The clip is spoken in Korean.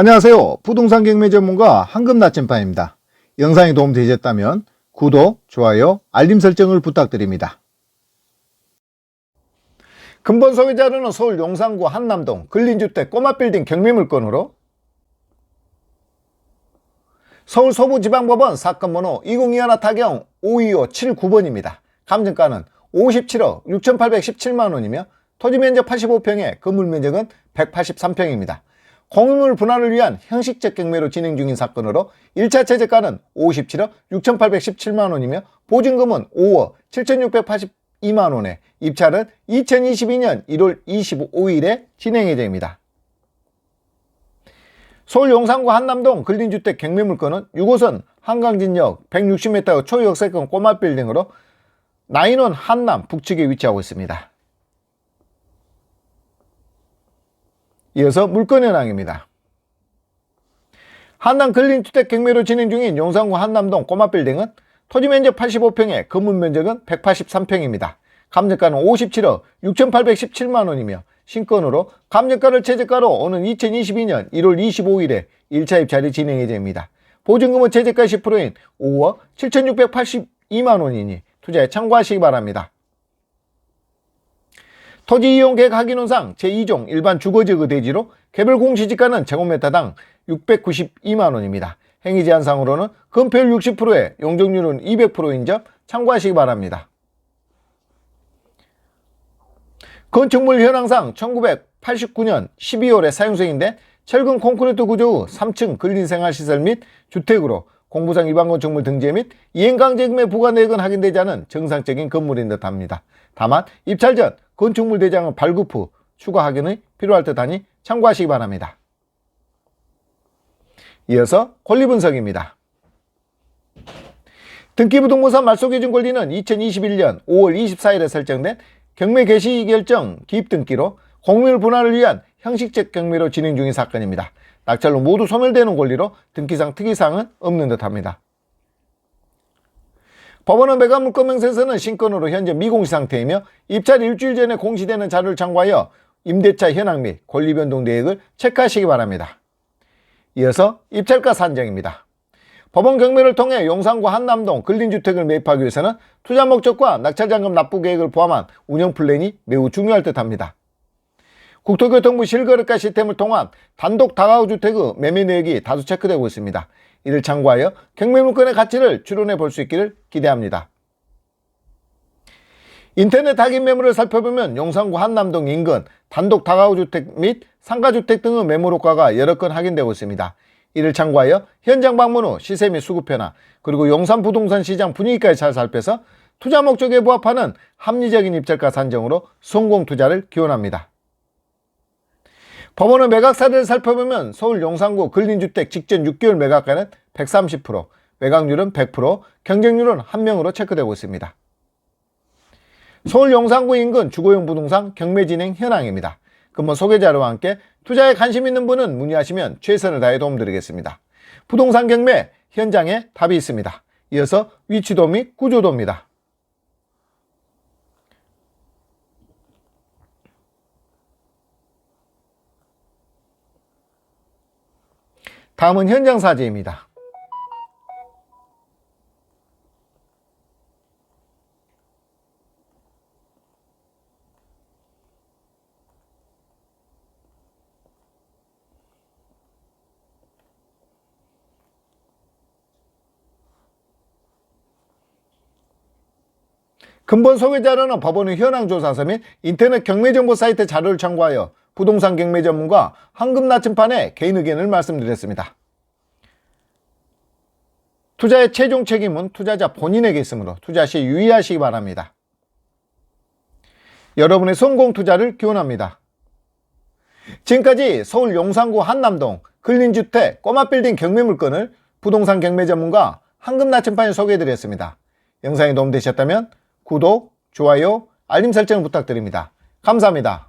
안녕하세요. 부동산 경매 전문가 황금 나침반입니다. 영상이 도움되셨다면 구독, 좋아요, 알림 설정을 부탁드립니다. 근본 소비자료는 서울 용산구 한남동 근린주택 꼬마빌딩 경매 물건으로 서울 서부지방법원 사건 번호 2021 타경 52579번입니다. 감정가는 57억 6,817만 원이며 토지 면적 85평에 건물 면적은 183평입니다. 공유물 분할을 위한 형식적 경매로 진행 중인 사건으로 1차 최저가는 57억 6,817만 원이며 보증금은 5억 7,682만 원에 입찰은 2022년 1월 25일에 진행 예정입니다. 서울 용산구 한남동 근린주택 경매물건은 6호선 한강진역 160m 초역세권 꼬마빌딩으로 나인원 한남 북측에 위치하고 있습니다. 이어서 물건 현황입니다. 한남 근린주택 경매로 진행 중인 용산구 한남동 꼬마빌딩은 토지 면적 85평에 건물 면적은 183평입니다. 감정가는 57억 6,817만 원이며 신건으로 감정가를 최저가로 오는 2022년 1월 25일에 1차 입찰이 진행 예정입니다. 보증금은 최저가 10%인 5억 7,682만 원이니 투자에 참고하시기 바랍니다. 토지 이용 계획 확인원상 제2종 일반 주거지구 대지로 개별 공시지가는 제곱미터당 692만 원입니다. 행위 제한상으로는 금표율 60%에 용적률은 200%인 점 참고하시기 바랍니다. 건축물 현황상 1989년 12월에 사용 중인데 철근 콘크리트 구조 후 3층 근린생활시설 및 주택으로 공부상 일반 건축물 등재 및 이행강제금의 부과 내역은 확인되지 않은 정상적인 건물인 듯합니다. 다만 입찰 전 건축물 대장은 발급 후 추가 확인이 필요할 듯하니 참고하시기 바랍니다. 이어서 권리 분석입니다. 등기부등본상 말소기준 권리는 2021년 5월 24일에 설정된 경매 개시 결정 기입 등기로 공유물 분할을 위한 형식적 경매로 진행 중인 사건입니다. 낙찰로 모두 소멸되는 권리로 등기상 특이사항은 없는 듯합니다. 법원은 매각 물건 명세서는 신건으로 현재 미공시 상태이며 입찰 일주일 전에 공시되는 자료를 참고하여 임대차 현황 및 권리 변동 내역을 체크하시기 바랍니다. 이어서 입찰가 산정입니다. 법원 경매를 통해 용산구 한남동 근린주택을 매입하기 위해서는 투자 목적과 낙찰자금 납부 계획을 포함한 운영 플랜이 매우 중요할 듯합니다. 국토교통부 실거래가 시스템을 통한 단독 다가구 주택의 매매 내역이 다수 체크되고 있습니다. 이를 참고하여 경매물건의 가치를 추론해 볼 수 있기를 기대합니다. 인터넷 확인 매물을 살펴보면 용산구 한남동 인근 단독 다가구 주택 및 상가주택 등의 매물 효과가 여러 건 확인되고 있습니다. 이를 참고하여 현장 방문 후 시세 및 수급 변화 그리고 용산 부동산 시장 분위기까지 잘 살펴서 투자 목적에 부합하는 합리적인 입찰가 산정으로 성공 투자를 기원합니다. 법원의 매각 사례를 살펴보면 서울 용산구 근린주택 직전 6개월 매각가는 130%, 매각률은 100%, 경쟁률은 1명으로 체크되고 있습니다. 서울 용산구 인근 주거용 부동산 경매 진행 현황입니다. 근본 소개 자료와 함께 투자에 관심 있는 분은 문의하시면 최선을 다해 도움드리겠습니다. 부동산 경매 현장에 답이 있습니다. 이어서 위치도 및 구조도입니다. 다음은 현장 사진입니다. 근본 소개 자료는 법원의 현황 조사서 및 인터넷 경매 정보 사이트 자료를 참고하여 부동산 경매 전문가 황금 나침판의 개인 의견을 말씀드렸습니다. 투자의 최종 책임은 투자자 본인에게 있으므로 투자 시 유의하시기 바랍니다. 여러분의 성공 투자를 기원합니다. 지금까지 서울 용산구 한남동 근린주택 꼬마빌딩 경매 물건을 부동산 경매 전문가 황금 나침판이 소개해드렸습니다. 영상이 도움되셨다면 구독, 좋아요, 알림 설정 부탁드립니다. 감사합니다.